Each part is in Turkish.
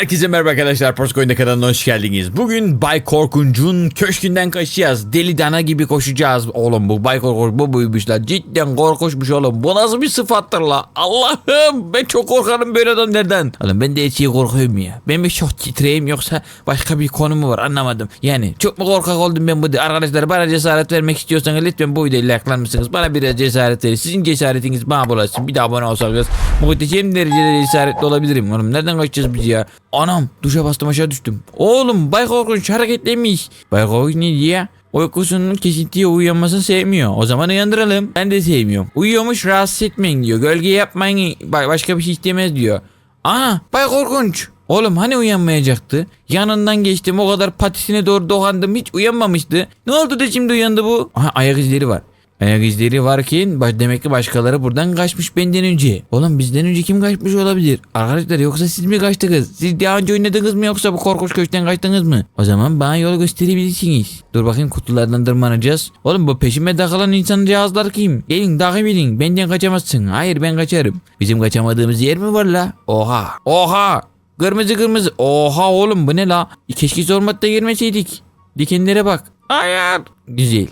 Herkese merhaba arkadaşlar. Porskoy'un kanalına hoş geldiniz. Bugün Bay Korkunç'un köşkünden kaçacağız. Deli dana gibi koşacağız. Oğlum bu Bay Korkunç bu buymuş la. Cidden korkunçmuş oğlum. Bu nasıl bir sıfattır la? Allah'ım ben çok korkarım böyle adamlardan. Oğlum ben de etiye korkuyorum ya. Ben mi çok titreyim yoksa başka bir konu mu var anlamadım. Yani çok mu korkak oldum ben bu de. Arkadaşlar bana cesaret vermek istiyorsanız lütfen bu videoyu like'lar? Bana biraz cesaret verin. Sizin cesaretiniz bana bulaşsın. Bir daha abone olsanız muhteşem derecede cesaretli olabilirim. Oğlum nereden kaçacağız biz ya? Anam duşa bastım aşağı düştüm. Oğlum Bay Korkunç hareketlemiş. Bay Korkunç ne diye? Uykusunun kesintiye uyanmasını sevmiyor. O zaman uyandıralım. Ben de sevmiyorum. Uyuyormuş rahatsız etmeyin diyor. Gölge yapmayın. Ba- başka bir şey istemez diyor. Ana Bay Korkunç. Oğlum hani uyanmayacaktı? Yanından geçtim o kadar patisine doğru dokandım hiç uyanmamıştı. Ne oldu da şimdi uyandı bu? Aha ayak izleri var. Ayak izleri varken baş- demek ki başkaları buradan kaçmış benden önce. Oğlum bizden önce kim kaçmış olabilir? Arkadaşlar yoksa siz mi kaçtınız? Siz daha önce oynadınız mı yoksa bu korkunç köşkten kaçtınız mı? O zaman bana yol gösterebilirsiniz. Dur bakayım kutulardan tırmanacağız. Oğlum bu peşime takılan insan cihazlar kim? Gelin takip edin benden kaçamazsın. Hayır ben kaçarım. Bizim kaçamadığımız yer mi var la? Oha. Oha. Kırmızı kırmızı. Oha oğlum bu ne la? Keşke zormatta girmeseydik. Dikenlere bak. Hayır. Güzel.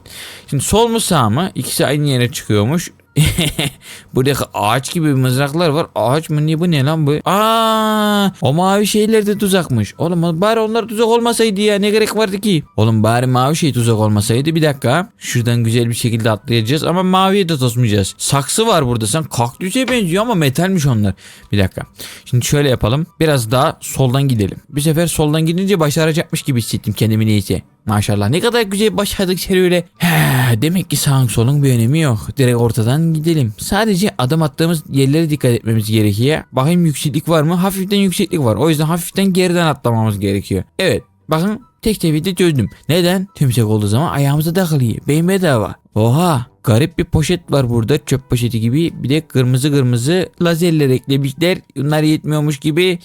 Şimdi sol mu sağ mı? İkisi aynı yere çıkıyormuş. Buradaki ağaç gibi mızraklar var. Ağaç mı ne bu ne lan bu? Aa, o mavi şeyler de tuzakmış. Oğlum bari onlar tuzak olmasaydı ya ne gerek vardı ki? Oğlum bari mavi şey tuzak olmasaydı bir dakika. Şuradan güzel bir şekilde atlayacağız ama maviye de tosmayacağız. Saksı var burada sen kaktüse benziyor ama metalmiş onlar. Bir dakika. Şimdi şöyle yapalım. Biraz daha soldan gidelim. Bir sefer soldan gidince başaracakmış gibi hissettim kendimi neyse. Maşallah ne kadar güzel başladık serüvene. He, demek ki sağın solun bir önemi yok. Direkt ortadan gidelim. Sadece adım attığımız yerlere dikkat etmemiz gerekiyor. Bakayım yükseklik var mı? Hafiften yükseklik var. O yüzden hafiften geriden atlamamız gerekiyor. Evet. Bakın tek tepede çözdüm. Neden? Tümsek olduğu zaman ayağımıza takılıyor. Beyin bedava. Oha. Garip bir poşet var burada çöp poşeti gibi. Bir de kırmızı kırmızı lazerler eklemişler. Bunlar yetmiyormuş gibi.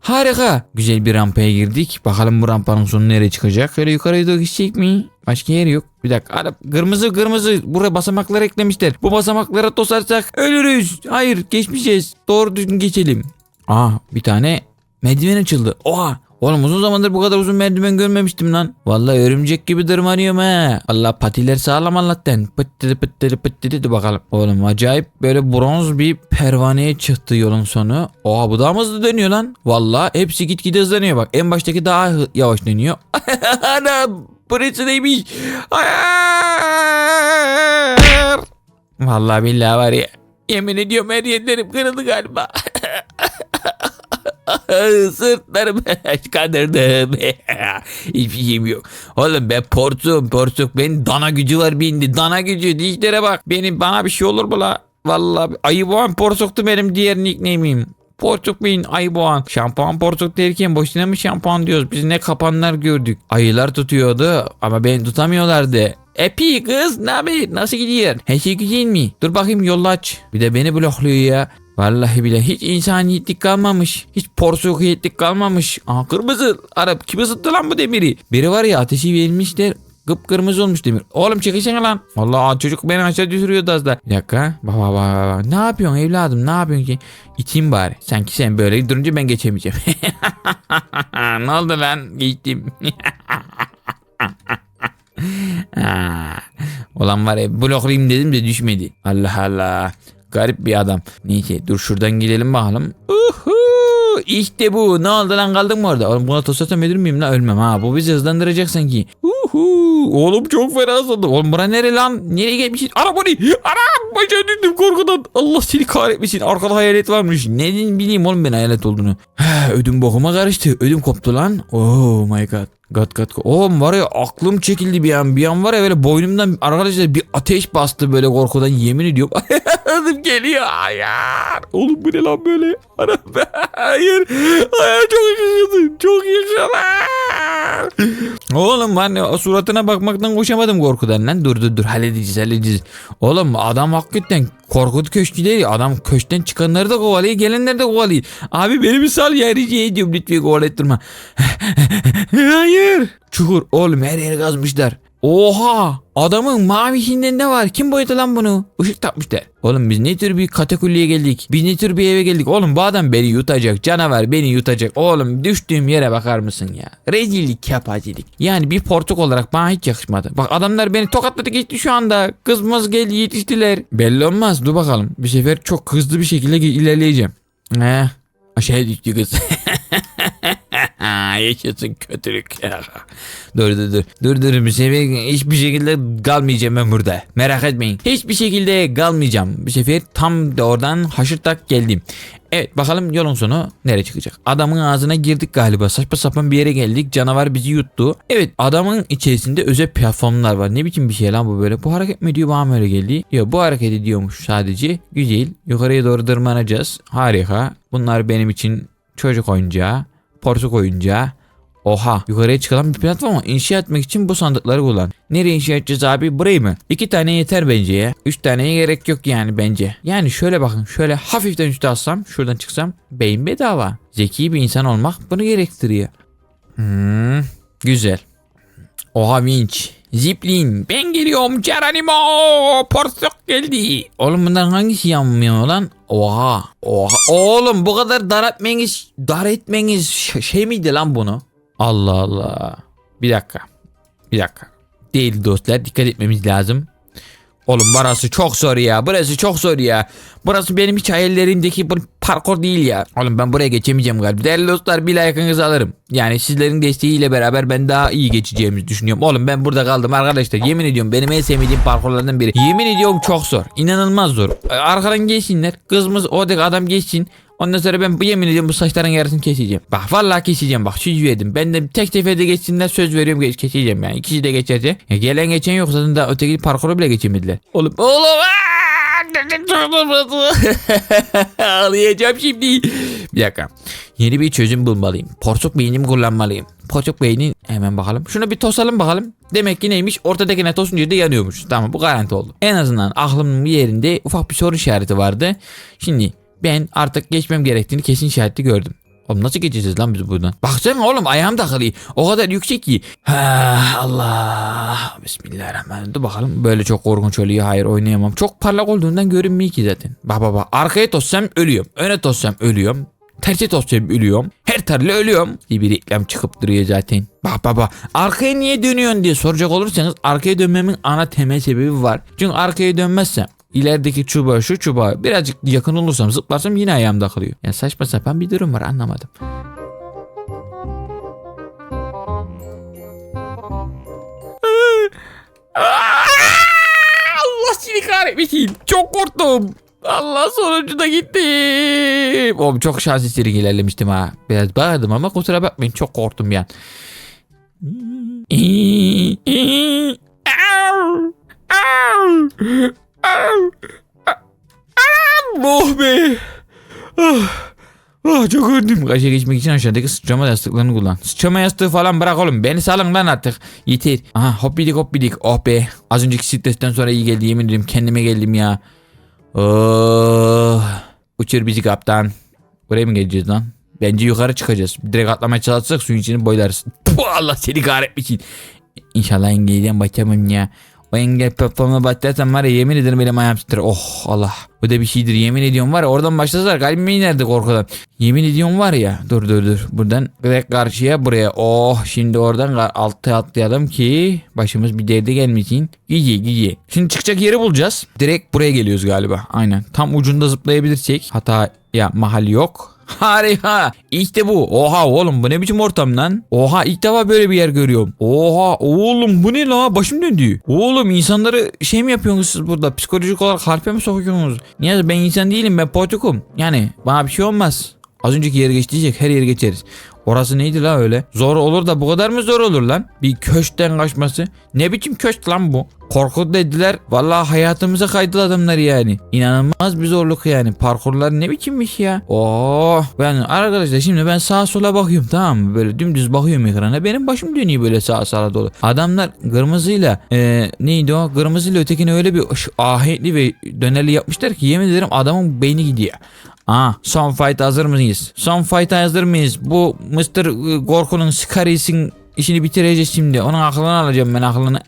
Harika. Güzel bir rampaya girdik. Bakalım bu rampanın sonu nereye çıkacak? Şöyle yukarıya doğru gidecek mi? Başka yer yok. Bir dakika. Ara, kırmızı kırmızı. Buraya basamaklar eklemişler. Bu basamaklara tosarsak ölürüz. Hayır geçmeyeceğiz. Doğru düzgün geçelim. Aa bir tane merdiven açıldı. Oha. Oğlum uzun zamandır bu kadar uzun merdiven görmemiştim lan. Vallahi örümcek gibi tırmanıyorum ha. Allah patiler sağlam Allah'tan. Pıt dedi pıt dedi pıt dedi de bakalım. Oğlum acayip böyle bronz bir pervaneye çıktı yolun sonu. Oha bu daha hızlı dönüyor lan? Vallahi hepsi gitgide hızlanıyor bak. En baştaki daha yavaş dönüyor. Ana burası neymiş? Hayır. Vallahi billahi var ya. Yemin ediyorum her yerlerim kırıldı galiba. Sırtlarım kandırdım. Hiçbir şeyim yok. Oğlum ben portum portuk. Benim dana gücü var bindi. Dana gücü dişlere bak. Benim bana bir şey olur mu la? Vallahi ayı boğan porsuktu benim diğer nickname'im. Porsuk beyin ayı boğan. Şampuan porsuk derken boşuna mı şampuan diyoruz? Biz ne kapanlar gördük. Ayılar tutuyordu ama beni tutamıyorlardı. Epi kız ne haber? Nasıl gidiyor? Her şey güzel mi? Dur bakayım yolu aç. Bir de beni blokluyor ya. Vallahi bile hiç insaniyetlik kalmamış. Hiç porsukiyetlik kalmamış. Aa kırmızı. Arap kim ısıttı lan bu demiri? Biri var ya ateşi vermişler. Kıpkırmızı olmuş demir. Oğlum çekilsene lan. Vallahi çocuk beni aşağı düşürüyordu az da. Bir dakika. Baba baba baba. Ne yapıyorsun evladım? Ne yapıyorsun ki? İteyim bari. Sanki sen böyle durunca ben geçemeyeceğim. ne oldu lan? Geçtim. Olan var ya bloklayayım dedim de düşmedi. Allah Allah. Garip bir adam. Neyse dur şuradan gidelim bakalım. Uhu, işte bu. Ne oldu lan kaldın mı orada? Oğlum buna toslasam ölür müyüm lan? Ölmem ha. Bu bizi hızlandıracak sanki. Uhu, oğlum çok fena sandım. Oğlum bura nere lan? Nereye gelmişsin? Ara bunu. Ara. Başa düştüm korkudan. Allah seni kahretmesin. Arkada hayalet varmış. Ne bileyim oğlum ben hayalet olduğunu. ödüm bokuma karıştı. Ödüm koptu lan. Oh my god. Gat gat. Oğlum var ya aklım çekildi bir an. Bir an var ya böyle boynumdan arkadaşlar bir ateş bastı böyle korkudan yemin ediyorum. Adım geliyor. Hayır. Oğlum bu ne lan böyle? Hayır. Hayır çok yaşasın. Oğlum o suratına bakmaktan koşamadım korkudan lan. Dur dur dur halledeceğiz halledeceğiz. Oğlum adam hakikaten korkut köşkü değil. Adam köşkten çıkanları da kovalıyor gelenleri de kovalıyor. Abi beni bir sal ya rica ediyorum lütfen kovalettirme. Hayır. Çukur oğlum her yeri kazmışlar. Oha adamın mavisinden ne var? Kim boyadı lan bunu? Işık takmışlar. Oğlum biz ne tür bir katakulliye geldik? Biz ne tür bir eve geldik? Oğlum bu adam beni yutacak. Canavar beni yutacak. Oğlum düştüğüm yere bakar mısın ya? Rezillik kepazelik. Yani bir portuk olarak bana hiç yakışmadı. Bak adamlar beni tokatladı gitti şu anda. Kızmaz geldi yetiştiler. Belli olmaz dur bakalım. Bir sefer çok hızlı bir şekilde ilerleyeceğim. He. Aşağıya düştü kız. Yaşasın kötülük. dur dur dur. Dur dur bir sefer hiçbir şekilde kalmayacağım ben burada. Merak etmeyin. Hiçbir şekilde kalmayacağım. Bir sefer tam da oradan haşırtak geldim. Evet bakalım yolun sonu nereye çıkacak? Adamın ağzına girdik galiba. Saçma sapan bir yere geldik. Canavar bizi yuttu. Evet adamın içerisinde özel platformlar var. Ne biçim bir şey lan bu böyle? Bu hareket mi diyor bana öyle geldi? Yok bu hareket ediyormuş sadece. Güzel. Yukarıya doğru tırmanacağız. Harika. Bunlar benim için çocuk oyuncağı. Porsuk oyuncağı. Oha yukarıya çıkan bir platform ama inşa etmek için bu sandıkları kullan. Nereye inşa edeceğiz abi burayı mı? İki tane yeter bence ya. Üç taneye gerek yok yani bence. Yani şöyle bakın şöyle hafiften üstü alsam şuradan çıksam beyin bedava. Zeki bir insan olmak bunu gerektiriyor. Hmm, güzel. Oha vinç. Ziplin. Ben geliyorum Geronimo. Porsuk geldi. Oğlum bundan hangisi yanmıyor lan? Oha. Oha. Oğlum bu kadar dar etmeniz, dar etmeniz şey miydi lan bunu? Allah Allah. Bir dakika. Bir dakika. Değil dostlar dikkat etmemiz lazım. Oğlum burası çok zor ya. Burası çok zor ya. Burası benim hiç hayallerimdeki parkur değil ya. Oğlum ben buraya geçemeyeceğim galiba. Değerli dostlar bir like'ınızı alırım. Yani sizlerin desteğiyle beraber ben daha iyi geçeceğimizi düşünüyorum. Oğlum ben burada kaldım arkadaşlar. Yemin ediyorum benim en sevmediğim parkurlardan biri. Yemin ediyorum çok zor. İnanılmaz zor. Arkadan geçsinler. Kızımız oradaki adam geçsin. Ondan sonra ben bu yemin ediyorum bu saçların yarısını keseceğim. Bak vallahi keseceğim bak söz verdim. Ben de tek seferde geçsinler söz veriyorum geç, keseceğim yani. İkisi de geçerse. Ya gelen geçen yok zaten daha öteki parkuru bile geçemediler. Oğlum oğlum aa! Ağlayacağım şimdi. Bir dakika. Yeni bir çözüm bulmalıyım. Porsuk beynimi kullanmalıyım. Porsuk beyni hemen bakalım. Şunu bir tosalım bakalım. Demek ki neymiş? Ortadakine tosunca da yanıyormuş. Tamam bu garanti oldu. En azından aklımın bir yerinde ufak bir soru işareti vardı. Şimdi ben artık geçmem gerektiğini kesin işareti gördüm. Oğlum nasıl geçeceğiz lan biz buradan? Baksana oğlum ayağım takılı. O kadar yüksek ki. Ha, Allah. Bismillahirrahmanirrahim. Dur bakalım. Böyle çok korkunç oluyor. Hayır oynayamam. Çok parlak olduğundan görünmüyor ki zaten. Bak bak bak. Arkaya tossam ölüyorum. Öne tossam ölüyorum. Terse tossam ölüyorum. Her türlü ölüyorum. Bir reklam çıkıp duruyor zaten. Bak bak bak. Arkaya niye dönüyorsun diye soracak olursanız arkaya dönmemin ana temel sebebi var. Çünkü arkaya dönmezsem ilerideki çubuğa şu çubuğa birazcık yakın olursam zıplarsam yine ayağım takılıyor. Yani saçma sapan bir durum var anlamadım. Allah seni kahretmesin. Çok korktum. Allah sonuncu da gitti. Oğlum çok şans eseri ilerlemiştim ha. Biraz bağırdım ama kusura bakmayın çok korktum yani. Oh be. Ah. Ah çok öldüm. Kaşa geçmek için aşağıdaki sıçrama yastıklarını kullan. Sıçrama yastığı falan bırak oğlum. Beni salın lan artık. Yeter. Aha hoppidik hoppidik. Oh be. Az önceki stresten sonra iyi geldi yemin ederim. Kendime geldim ya. Oh. Uçur bizi kaptan. Buraya mı geleceğiz lan? Bence yukarı çıkacağız. Direkt atlamaya çalışsak suyun içini boylarız. Allah seni kahretmesin. İnşallah engelleyeceğim başlamam ya. O engel platformuna başlarsam var ya yemin ederim benim ayağım titrer. Oh Allah. Bu da bir şeydir yemin ediyorum var ya oradan başlasalar kalbime inerdi korkudan. Yemin ediyorum var ya dur dur dur. Buradan direkt karşıya buraya. Oh şimdi oradan altta atlayalım ki başımız bir derde gelmesin. Giyi giyi. Şimdi çıkacak yeri bulacağız. Direkt buraya geliyoruz galiba. Aynen. Tam ucunda zıplayabilirsek. Hata ya mahal yok. Harika. İşte bu. Oha oğlum bu ne biçim ortam lan? Oha ilk defa böyle bir yer görüyorum. Oha oğlum bu ne la? Başım döndü. Oğlum insanları şey mi yapıyorsunuz siz burada? Psikolojik olarak harpe mi sokuyorsunuz? Niye ben insan değilim ben portukum. Yani bana bir şey olmaz. Az önceki yeri geçtiysek her yeri geçeriz. Orası neydi la öyle? Zor olur da bu kadar mı zor olur lan? Bir köşkten kaçması. Ne biçim köşk lan bu? Korku dediler. Vallahi hayatımıza kaydı adamlar yani. İnanılmaz bir zorluk yani. Parkurlar ne biçimmiş ya? Oh. Ben arkadaşlar şimdi ben sağa sola bakıyorum tamam mı? Böyle dümdüz bakıyorum ekrana. Benim başım dönüyor böyle sağa sola dolu. Adamlar kırmızıyla e, neydi o? Kırmızıyla ötekini öyle bir ahenkli ve dönerli yapmışlar ki yemin ederim adamın beyni gidiyor. Aa, son fight hazır mıyız? Son fight hazır mıyız? Bu Mr. Gorku'nun Scary'sin işini bitireceğiz şimdi. Onun aklını alacağım ben aklını.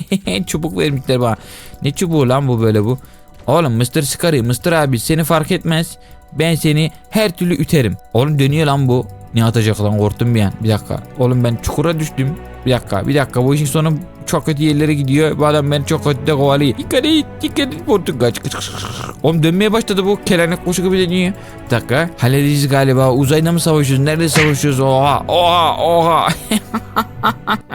Çubuk vermişler bana. Ne çubuğu lan bu böyle bu? Oğlum Mr. Scary, Mr. abi seni fark etmez. Ben seni her türlü üterim. Oğlum dönüyor lan bu. Ne atacak lan korktum bir an. Bir dakika. Oğlum ben çukura düştüm. Bir dakika bir dakika bu işin sonu çok kötü yerlere gidiyor. Bu adam beni çok kötü de kovalıyor. Dikkat et dikkat et kaç. Oğlum dönmeye başladı bu. Kelenek kuşu gibi dönüyor. Bir dakika. Halledeceğiz galiba. Uzayda mı savaşıyoruz? Nerede savaşıyoruz? Oha oha oha.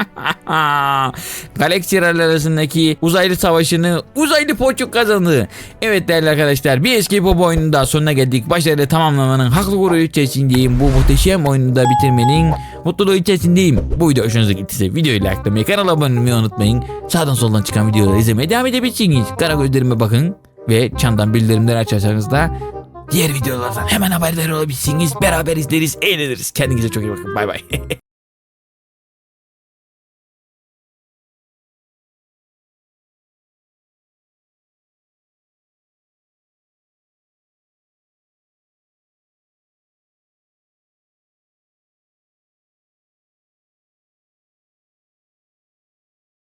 Galaksiler arasındaki uzaylı savaşını uzaylı poçuk kazandı. Evet değerli arkadaşlar bir Escape Pop oyunun daha sonuna geldik. Başarıyla tamamlamanın haklı gururu içerisindeyim. Bu muhteşem oyunu da bitirmenin mutluluğu içerisindeyim. Bu video hoşunuza gittiyse videoyu likelamayı, kanala abone olmayı unutmayın. Sağdan soldan çıkan videoları izlemeye devam edebilirsiniz. Kara gözlerime bakın ve çandan bildirimleri açarsanız da diğer videolardan hemen haberdar olabilirsiniz. Beraber izleriz, eğleniriz. Kendinize çok iyi bakın. Bay bay.